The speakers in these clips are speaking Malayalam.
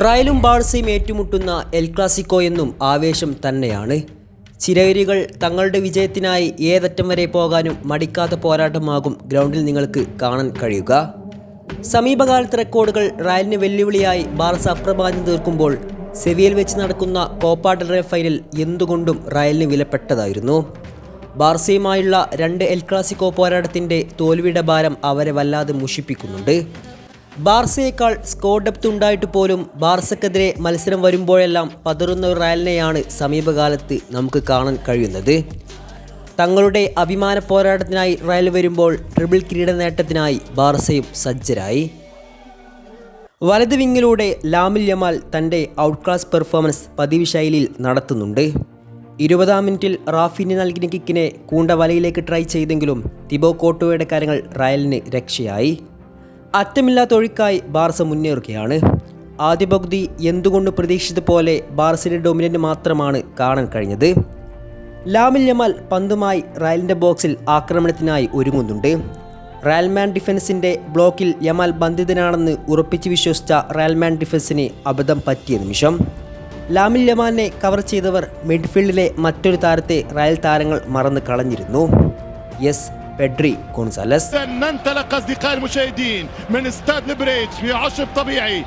റയലും ബാഴ്സയും ഏറ്റുമുട്ടുന്ന എൽ ക്ലാസിക്കോ എന്നും ആവേശം തന്നെയാണ്. ചിരവരികൾ തങ്ങളുടെ വിജയത്തിനായി ഏതറ്റം വരെ പോകാനും മടിക്കാത്ത പോരാട്ടമാകും ഗ്രൗണ്ടിൽ നിങ്ങൾക്ക് കാണാൻ കഴിയുക. സമീപകാലത്തെ റെക്കോർഡുകൾ റയലിന് വെല്ലുവിളിയായി ബാർസ അപ്രമാദിച്ചു തീർക്കുമ്പോൾ സെവിയൽ വെച്ച് നടക്കുന്ന കോപ്പ ഡെൽറേ ഫൈനൽ എന്തുകൊണ്ടും റയലിന് വിലപ്പെട്ടതായിരുന്നു. ബാർസയുമായുള്ള രണ്ട് എൽ ക്ലാസിക്കോ പോരാട്ടത്തിന്റെ തോൽവിയുടെ ഭാരം അവരെ വല്ലാതെ മുഷിപ്പിക്കുന്നുണ്ട്. ബാർസയേക്കാൾ സ്കോർ ഡെപ്ത് ഉണ്ടായിട്ട് പോലും ബാർസക്കെതിരെ മത്സരം വരുമ്പോഴെല്ലാം പതറുന്ന ഒരു റയലിനെയാണ് സമീപകാലത്ത് നമുക്ക് കാണാൻ കഴിയുന്നത്. തങ്ങളുടെ അഭിമാന പോരാട്ടത്തിനായി റയൽ വരുമ്പോൾ ട്രിബിൾ കിരീട നേട്ടത്തിനായി ബാർസയും സജ്ജരായി. വലത് വിങ്ങിലൂടെ ലാമിൽ യമാൽ തന്റെ ഔട്ട് ക്ലാസ് പെർഫോമൻസ് പതിവ് ശൈലിയിൽ നടത്തുന്നുണ്ട്. ഇരുപതാം മിനിറ്റിൽ റാഫിന് നൽകിയ കിക്കിനെ കൂണ്ട വലയിലേക്ക് ട്രൈ ചെയ്തെങ്കിലും തിബോ കോട്ടോയുടെ കാര്യങ്ങൾ റയലിന് രക്ഷയായി. അറ്റമില്ലാത്ത ഒഴുക്കായി ബാർസ മുന്നേറുകയാണ്. ആദ്യ പകുതി എന്തുകൊണ്ട് പ്രതീക്ഷിച്ചത് പോലെ ബാർസയുടെ ഡൊമിനന്റ് മാത്രമാണ് കാണാൻ കഴിഞ്ഞത്. ലാമിൽ യമാൽ പന്തുമായി റയലിന്റെ ബോക്സിൽ ആക്രമണത്തിനായി ഒരുങ്ങുന്നുണ്ട്. റയൽമാൻ ഡിഫൻസിന്റെ ബ്ലോക്കിൽ യമാൽ ബന്ധിതനാണെന്ന് ഉറപ്പിച്ച് വിശ്വസിച്ച റയൽമാൻ ഡിഫൻസിന് അബദ്ധം പറ്റിയ നിമിഷം. ലാമിൽ യമാലിനെ കവർ ചെയ്തവർ മിഡ്ഫീൽഡിലെ മറ്റൊരു താരത്തെ റയൽ താരങ്ങൾ മറന്ന് കളഞ്ഞിരുന്നു. യെസ് പെഡ്രി ഗോൺസാലസ് ننطلق اصدقائي المشاهدين من استاد البريج في عشب طبيعي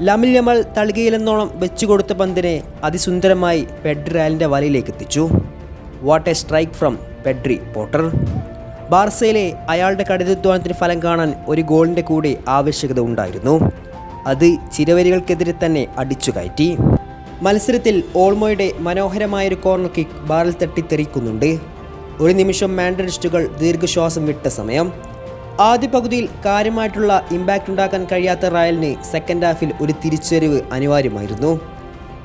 ലാമിൽ യമാൽ തളികയിലെന്നോണം വെച്ചുകൊടുത്ത പന്തിനെ അതിസുന്ദരമായി പെഡ്രി റയലിൻ്റെ വലയിലേക്ക് എത്തിച്ചു what a strike from Pedri Potter ബാർസയിലെ അയാളുടെ കഠിനാധ്വാനത്തിന് ഫലം കാണാൻ ഒരു ഗോളിൻ്റെ കൂടി ആവശ്യകത ഉണ്ടായിരുന്നു അത് ചിരവരികൾക്കെതിരെ തന്നെ അടിച്ചു കയറ്റി മത്സരത്തിൽ ഓൾമോയുടെ മനോഹരമായൊരു കോർണർ കിക്ക് ബാറിൽ തട്ടിത്തെറിക്കുന്നുണ്ട് ഒരു നിമിഷം മാൻഡറിസ്റ്റുകൾ ദീർഘശ്വാസം വിട്ട സമയം. ആദ്യ പകുതിയിൽ കാര്യമായിട്ടുള്ള ഇമ്പാക്റ്റ് ഉണ്ടാക്കാൻ കഴിയാത്ത റയലിന് സെക്കൻഡ് ഹാഫിൽ ഒരു തിരിച്ചുവരവ് അനിവാര്യമായിരുന്നു.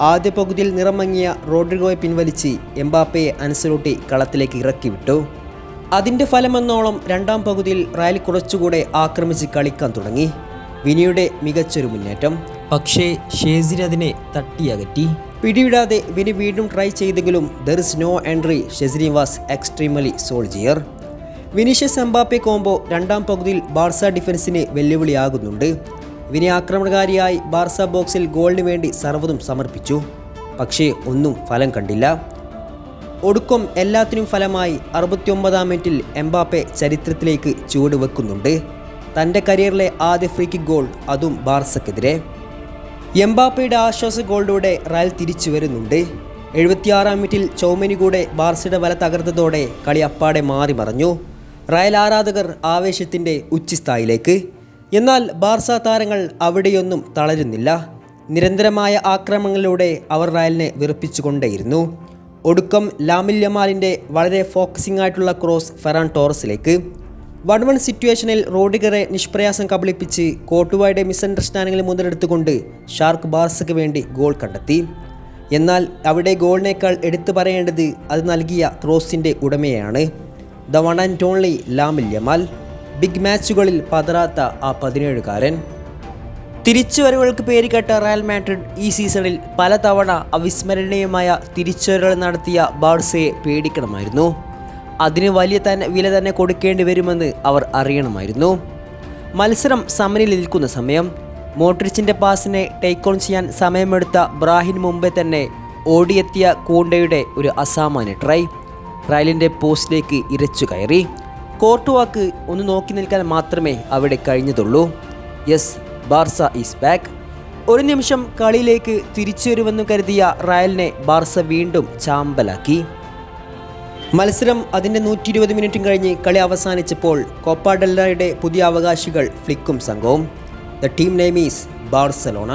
ആദ്യ പകുതിയിൽ നിറമങ്ങിയ റോഡ്രിഗോയെ പിൻവലിച്ച് എംബാപ്പയെ അൻസലോട്ടി കളത്തിലേക്ക് ഇറക്കി വിട്ടു. അതിന്റെ ഫലമെന്നോളം രണ്ടാം പകുതിയിൽ റയൽ കുറച്ചുകൂടെ ആക്രമിച്ച് കളിക്കാൻ തുടങ്ങി. വിനിയുടെ മികച്ചൊരു മുന്നേറ്റം. പക്ഷേ ഷേസിന് അതിനെ തട്ടിയകറ്റി. പിടിവിടാതെ വിനി വീണ്ടും ട്രൈ ചെയ്തെങ്കിലും there is no entry ഷെസിനി was extremely soldier Vinicius Mbappe combo രണ്ടാം പകുതിയിൽ ബാർസ ഡിഫൻസിന് വെല്ലുവിളിയാകുന്നുണ്ട്. വിനി ആക്രമണകാരിയായി ബാർസ ബോക്സിൽ ഗോളിന് വേണ്ടി സർവതും സമർപ്പിച്ചു. പക്ഷേ ഒന്നും ഫലം കണ്ടില്ല. ഒടുക്കം എല്ലാത്തിനും ഫലമായി അറുപത്തിയൊമ്പതാം മിനിറ്റിൽ എംബാപ്പെ ചരിത്രത്തിലേക്ക് ചുവട് വെക്കുന്നുണ്ട് തന്റെ കരിയറിലെ ആദ്യ ഫ്രീ കിക്ക് ഗോൾ അതും ബാർസക്കെതിരെ. എംബാപ്പയുടെ ആശ്വാസ ഗോളിലൂടെ റയൽ തിരിച്ചു വരുന്നുണ്ട്. എഴുപത്തിയാറാം മിനിറ്റിൽ ചൗമനി കൂടെ ബാർസയുടെ വല തകർത്തതോടെ കളി അപ്പാടെ മാറി മറഞ്ഞു. റയൽ ആരാധകർ ആവേശത്തിന്റെ ഉച്ചസ്ഥായിലേക്ക്. എന്നാൽ ബാർസ താരങ്ങൾ അവിടെയൊന്നും തളരുന്നില്ല. നിരന്തരമായ ആക്രമണങ്ങളിലൂടെ അവർ റയലിനെ വിറപ്പിച്ചുകൊണ്ടേയിരുന്നു. ഒടുക്കം ലാമിൽ യമാലിന്റെ വളരെ ഫോക്കസിംഗ് ആയിട്ടുള്ള ക്രോസ് ഫെറാൻ ടോറസിലേക്ക്. വൺ വൺ സിറ്റുവേഷനിൽ റോഡിഗറെ നിഷ്പ്രയാസം കബളിപ്പിച്ച് കോട്ടുവായുടെ മിസ്അണ്ടർസ്റ്റാൻഡിങ്ങിൽ മുതലെടുത്തുകൊണ്ട് ഷാർക്ക് ബാർസയ്ക്ക് വേണ്ടി ഗോൾ കണ്ടെത്തി. എന്നാൽ അവിടെ ഗോളിനേക്കാൾ എടുത്തു പറയേണ്ടത് അത് നൽകിയ ക്രോസിന്റെ ഉടമയാണ് the one and only Lamine big മാച്ചുകളിൽ പതറാത്ത ആ പതിനേഴുകാരൻ. തിരിച്ചുവരവുകൾക്ക് പേരുകേട്ട റയൽ മാഡ്രിഡ് ഈ സീസണിൽ പലതവണ അവിസ്മരണീയമായ തിരിച്ചുവരവുകൾ നടത്തിയ ബാർസയെ പേടിക്കണമായിരുന്നു. അതിന് വലിയ തന്നെ വില തന്നെ കൊടുക്കേണ്ടി വരുമെന്ന് അവർ അറിയണമായിരുന്നു. മത്സരം സമനിൽ നിൽക്കുന്ന സമയം മോട്രിച്ചിന്റെ പാസിനെ ടേക്ക് ഓൺ ചെയ്യാൻ സമയമെടുത്ത ബ്രാഹിൻ മുമ്പേ തന്നെ ഓടിയെത്തിയ കൂണ്ടയുടെ ഒരു അസാമാന്യ ട്രൈ റയലിന്റെ പോസ്റ്റിലേക്ക് ഇരച്ചു കയറി. കോർട്ടുവാക്ക് ഒന്ന് നോക്കി നിൽക്കാൻ മാത്രമേ അവിടെ കഴിഞ്ഞതുള്ളൂ. യെസ് ബാർസ ഈസ് ബാക്ക് ഒരു നിമിഷം കളിയിലേക്ക് തിരിച്ചു വരുമെന്ന് കരുതിയ റയലിനെ ബാർസ വീണ്ടും ചാമ്പലാക്കി. മത്സരം അതിന്റെ നൂറ്റി ഇരുപത് മിനിറ്റും കഴിഞ്ഞ് കളി അവസാനിച്ചപ്പോൾ കോപ്പ ഡെല്ലയുടെ പുതിയ അവകാശികൾ ഫ്ലിക്കും സംഘവും. ദ ടീം നെയ്മീസ് ബാർസലോണ.